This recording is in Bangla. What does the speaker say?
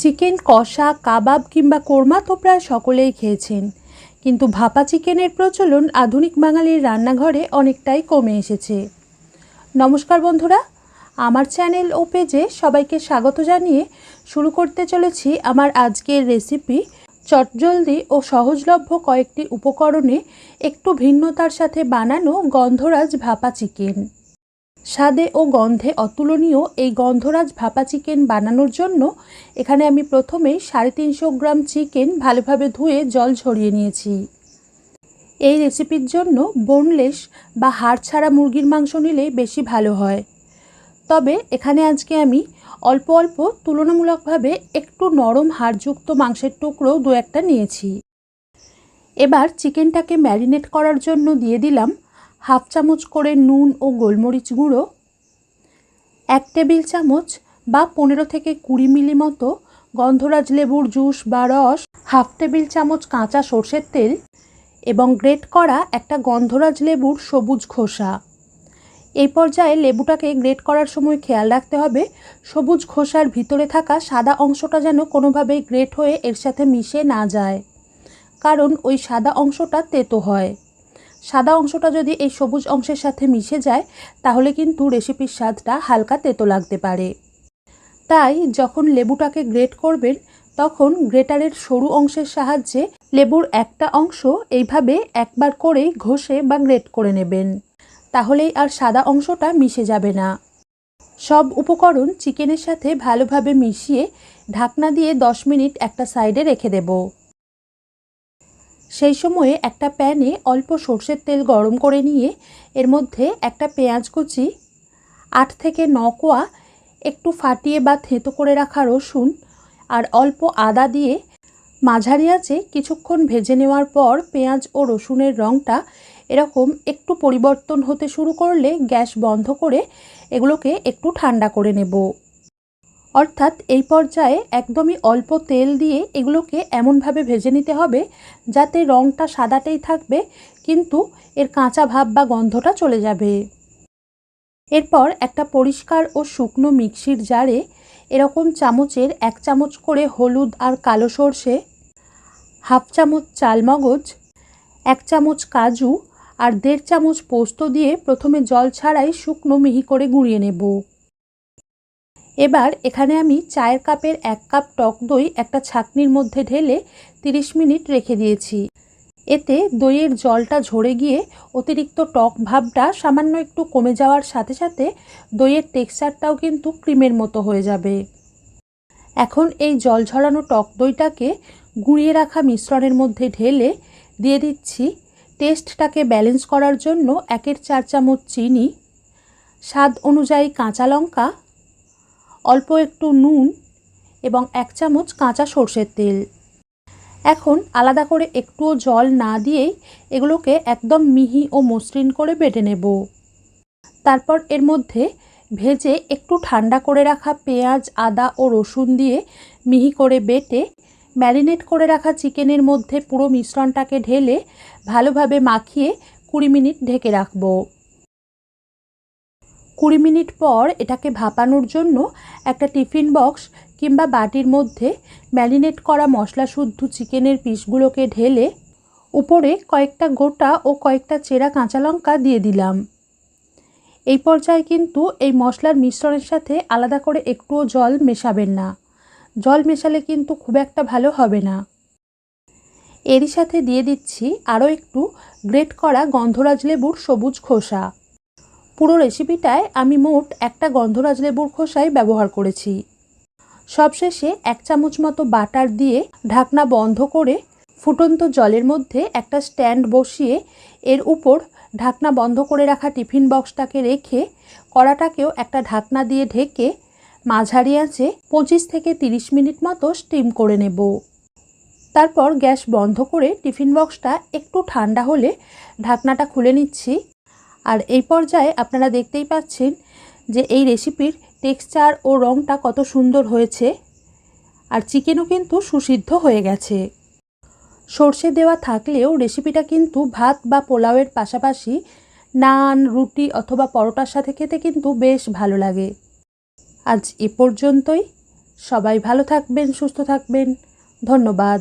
চিকেন, কষা, কাবাব কিংবা কোরমা তো প্রায় সকলেই খেয়েছেন। কিন্তু ভাপা চিকেনের প্রচলন আধুনিক বাঙালির রান্নাঘরে অনেকটাই কমে এসেছে। নমস্কার বন্ধুরা, আমার চ্যানেল ও পেজে সবাইকে স্বাগত জানিয়ে শুরু করতে চলেছি আমার আজকের রেসিপি চটজলদি ও সহজলভ্য কয়েকটি উপকরণে একটু ভিন্নতার সাথে বানানো গন্ধরাজ ভাপা চিকেন। স্বাদে ও গন্ধে অতুলনীয় এই গন্ধরাজ ভাপা চিকেন বানানোর জন্য এখানে আমি প্রথমেই সাড়ে তিনশো গ্রাম চিকেন ভালোভাবে ধুয়ে জল ঝরিয়ে নিয়েছি। এই রেসিপির জন্য বোনলেস বা হাড় ছাড়া মুরগির মাংস নিলে বেশি ভালো হয়। তবে এখানে আজকে আমি অল্প অল্প তুলনামূলকভাবে একটু নরম হাড়যুক্ত মাংসের টুকরো দু একটা নিয়েছি। এবার চিকেনটাকে ম্যারিনেট করার জন্য দিয়ে দিলাম হাফ চামচ করে নুন ও গোলমরিচ গুঁড়ো, এক টেবিল চামচ বা পনেরো থেকে কুড়ি মিলি মতো গন্ধরাজ লেবুর জুস বা রস, হাফ টেবিল চামচ কাঁচা সর্ষের তেল এবং গ্রেট করা একটা গন্ধরাজ লেবুর সবুজ খোসা। এই পর্যায়ে লেবুটাকে গ্রেট করার সময় খেয়াল রাখতে হবে, সবুজ খোসার ভিতরে থাকা সাদা অংশটা যেন কোনোভাবেই গ্রেট হয়ে এর সাথে মিশে না যায়, কারণ ওই সাদা অংশটা তেতো হয়। সাদা অংশটা যদি এই সবুজ অংশের সাথে মিশে যায়, তাহলে কিন্তু রেসিপির স্বাদটা হালকা তেতো লাগতে পারে। তাই যখন লেবুটাকে গ্রেট করবেন, তখন গ্রেটারের সরু অংশের সাহায্যে লেবুর একটা অংশ এইভাবে একবার করেই ঘষে বা গ্রেট করে নেবেন। তাহলেই আর সাদা অংশটা মিশে যাবে না। সব উপকরণ চিকেনের সাথে ভালোভাবে মিশিয়ে ঢাকনা দিয়ে দশ মিনিট একটা সাইডে রেখে দেবো। সেই সময়ে একটা প্যানে অল্প সর্ষের তেল গরম করে নিয়ে এর মধ্যে একটা পেঁয়াজ কুচি, আট থেকে ন কোয়া একটু ফাটিয়ে বা থেঁতো করে রাখা রসুন আর অল্প আদা দিয়ে মাঝারি আঁচে কিছুক্ষণ ভেজে নেওয়ার পর পেঁয়াজ ও রসুনের রঙটা এরকম একটু পরিবর্তন হতে শুরু করলে গ্যাস বন্ধ করে এগুলোকে একটু ঠান্ডা করে নেব। অর্থাৎ এই পর্যায়ে একদমই অল্প তেল দিয়ে এগুলোকে এমনভাবে ভেজে নিতে হবে যাতে রঙটা সাদাটেই থাকবে, কিন্তু এর কাঁচা ভাব বা গন্ধটা চলে যাবে। এরপর একটা পরিষ্কার ও শুকনো মিক্সির জারে এরকম চামচের এক চামচ করে হলুদ আর কালো সর্ষে, হাফ চামচ চালমগজ এক চামচ কাজু আর দেড় চামচ পোস্ত দিয়ে প্রথমে জল ছাড়াই শুকনো মিহি করে গুঁড়িয়ে নেব। এবার এখানে আমি চায়ের কাপের এক কাপ টক দই একটা ছাকনির মধ্যে ঢেলে 30 মিনিট রেখে দিয়েছি। এতে দইয়ের জলটা ঝরে গিয়ে অতিরিক্ত টক ভাবটা সামান্য একটু কমে যাওয়ার সাথে সাথে দইয়ের টেক্সচারটাও কিন্তু ক্রিমের মতো হয়ে যাবে। এখন এই জল ঝরানো টক দইটাকে গুঁড়িয়ে রাখা মিশ্রণের মধ্যে ঢেলে দিয়ে দিচ্ছি। টেস্টটাকে ব্যালেন্স করার জন্য একের চার চামচ চিনি, স্বাদ অনুযায়ী কাঁচা লঙ্কা অল্প একটু নুন এবং এক চামচ কাঁচা সর্ষের তেল। এখন আলাদা করে একটুও জল না দিয়েই এগুলোকে একদম মিহি ও মসৃণ করে বেটে নেব। তারপর এর মধ্যে ভেজে একটু ঠান্ডা করে রাখা পেঁয়াজ, আদা ও রসুন দিয়ে মিহি করে বেটে ম্যারিনেট করে রাখা চিকেনের মধ্যে পুরো মিশ্রণটাকে ঢেলে ভালোভাবে মাখিয়ে কুড়ি মিনিট ঢেকে রাখব। কুড়ি মিনিট পর এটাকে ভাপানোর জন্য একটা টিফিন বক্স কিংবা বাটির মধ্যে ম্যারিনেট করা মশলা শুদ্ধ চিকেনের পিসগুলোকে ঢেলে উপরে কয়েকটা গোটা ও কয়েকটা চেরা কাঁচা লঙ্কা দিয়ে দিলাম। এই পর্যায়ে কিন্তু এই মশলার মিশ্রণের সাথে আলাদা করে একটুও জল মেশাবেন না। জল মেশালে কিন্তু খুব একটা ভালো হবে না। এরই সাথে দিয়ে দিচ্ছি আরও একটু গ্রেট করা গন্ধরাজ লেবুর সবুজ খোসা। পুরো রেসিপিটায় আমি মোট একটা গন্ধরাজ লেবুর খোসাই ব্যবহার করেছি। সবশেষে এক চামচ মতো বাটার দিয়ে ঢাকনা বন্ধ করে ফুটন্ত জলের মধ্যে একটা স্ট্যান্ড বসিয়ে এর উপর ঢাকনা বন্ধ করে রাখা টিফিন বক্সটাকে রেখে কড়াটাকেও একটা ঢাকনা দিয়ে ঢেকে মাঝারি আঁচে পঁচিশ থেকে তিরিশ মিনিট মতো স্টিম করে নেব। তারপর গ্যাস বন্ধ করে টিফিন বক্সটা একটু ঠান্ডা হলে ঢাকনাটা খুলে নিচ্ছি। আর এই পর্যায়ে আপনারা দেখতেই পাচ্ছেন যে এই রেসিপির টেক্সচার ও রঙটা কত সুন্দর হয়েছে। আর চিকেনও কিন্তু সুসিদ্ধ হয়ে গেছে। সর্ষে দেওয়া থাকলেও রেসিপিটা কিন্তু ভাত বা পোলাওয়ের পাশাপাশি নান, রুটি অথবা পরোটার সাথে খেতে কিন্তু বেশ ভালো লাগে। আজ এ পর্যন্তই। সবাই ভালো থাকবেন, সুস্থ থাকবেন। ধন্যবাদ।